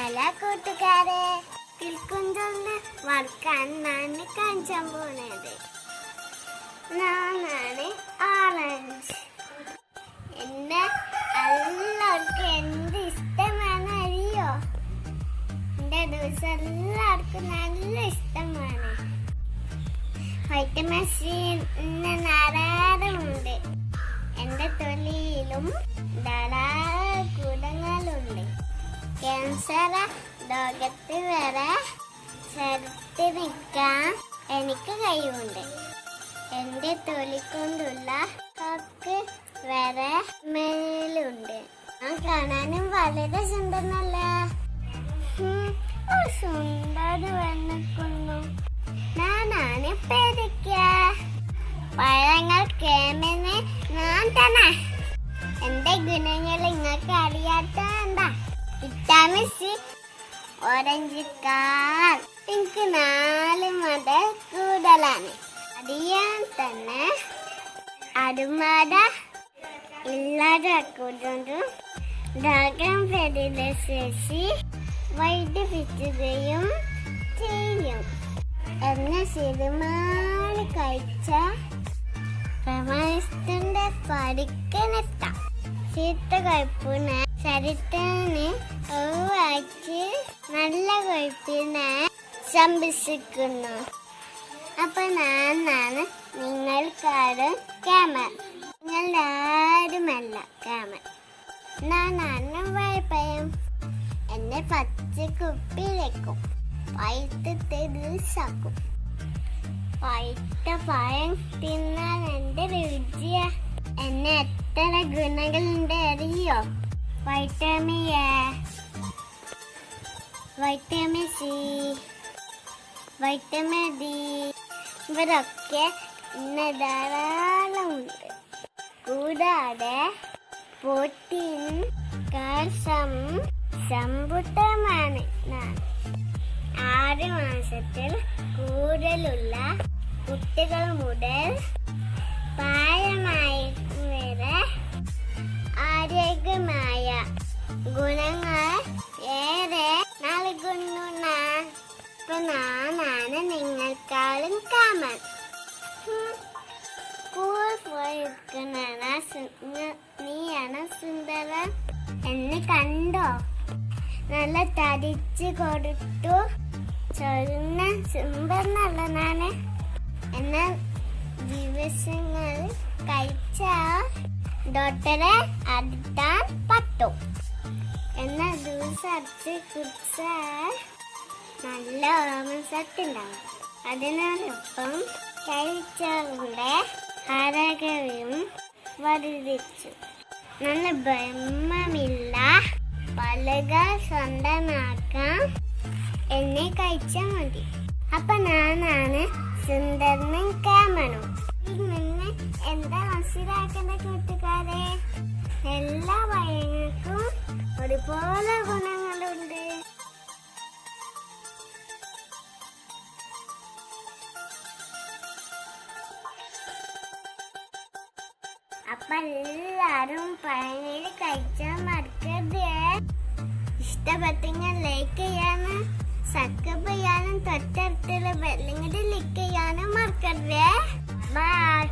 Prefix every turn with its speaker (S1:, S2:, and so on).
S1: Hello കൂട്ടുകാരെ കിൽക്കുന്തോന്ന് വറുക്കാൻ ഞാൻ കാണിച്ചാൻ പോണത്. ഞാനാണ് ഓറഞ്ച് എന്നെ എല്ലാവർക്കും എന്ത് ഇഷ്ടമാണ് അറിയോ എന്റെ ദിവസം എല്ലാവർക്കും നല്ല ഇഷ്ടമാണ്. വൈറ്റമിൻ സി ഇന്ന് ധാരാളമുണ്ട് എന്റെ തൊലിയിലും ധാരാളം കൂടങ്ങളുണ്ട് ക്യാൻസർ ലോകത്ത് വരെ ചെറുത്ത് നിൽക്കാൻ എനിക്ക് കഴിവുണ്ട്. എന്റെ തൊലി കൊണ്ടുള്ള കൊക്ക് വരെ മേലുണ്ട്. ഞാൻ കാണാനും വളരെ സുന്ദരനല്ലേ. സുന്ദര വന്നിക്കുന്നു ഞാനാണ് പേടിക്ക ഓറഞ്ച് കാർ എനിക്ക് നാല് മുതൽ കൂടുതലാണ് അറിയാൻ തന്നെ അടുമാട ഇല്ലാതാക്കുന്നതും ധാരാളം പ്രതിരോധശേഷി വർദ്ധിപ്പിക്കുകയും ചെയ്യും. എന്ന സിനിമാൾ കഴിച്ച പ്രമാണത്തിന്റെ പഠിക്കനെത്താം ചീത്ത കഴിപ്പിനെ നല്ല സംരക്ഷിക്കുന്നു. അപ്പൊ ഞാനാണ് നിങ്ങൾക്കാരും ക്യാമൻ നിങ്ങൾ ആരുമല്ല ക്യാമർ ഞാനാണ് വൈപ്പയം എന്നെ പച്ച കുപ്പിയിലേക്കും വൈകിട്ട് ദിവസാക്കും വൈറ്റ പഴം തിന്നാൻ എന്റെ രുചിയാ. എന്നെ എത്ര ഗുണങ്ങളുണ്ട് അറിയോ? Vitamin A vitamin C vitamin D. ഇവരൊക്കെ ഇന്ന് ധാരാളമുണ്ട്. കൂടാതെ പ്രോട്ടീൻ കാൽസ്യം സമ്പുഷ്ടമാണ് ആറ് മാസത്തിൽ കൂടുതലുള്ള കുട്ടികൾ മുതൽ പ്രായമായി വരെ ഗുണങ്ങൾ ഏറെ നൽകുന്നു ഞാൻ ഇപ്പൊ ഞാനാണ് നിങ്ങൾക്കാളും കാമൻ സ്കൂൾ പോയിരിക്കുന്ന നീയാണ് സുന്ദരൻ എന്നെ കണ്ടോ? നല്ല തടിച്ച് കൊടുത്തു. ചൊരുന്ന സുന്ദരനല്ല ഞാൻ എന്ന ദിവസങ്ങൾ കഴിച്ച ഡോക്ടറെ അടുത്താൻ പറ്റും. എന്ന ദിവസം അടിച്ച് കുടിച്ചാൽ നല്ല ഓർമ്മശക്തി ഉണ്ടാവും. അതിനോടൊപ്പം കഴിച്ചവരുടെ ആരോഗ്യവും വർദ്ധിച്ചു നല്ല ബ്രഹ്മമില്ല പലക സ്വന്തമാക്കാം എന്നെ കഴിച്ചാൽ മതി. അപ്പൊ ഞാനാണ് സുന്ദരനും കാമനും. നിന്ന് എന്താ മനസ്സിലാക്കേണ്ട കൂട്ടുകാരെ? ഒരുപോലെ ഗുണങ്ങളുണ്ട്. അപ്പൊ എല്ലാരും പഴങ്ങൾ കഴിച്ചാൽ മറക്കരുത്. ഇഷ്ടപ്പെട്ടെങ്കിൽ ലൈക്ക് ചെയ്യാനും സബ്സ്ക്രൈബ് ചെയ്യാനും തൊട്ടടുത്തുള്ള ബെല്ലിങ്ങോട്ട് ക്ലിക്ക് ചെയ്യാനും മറക്കരുത്. ബൈ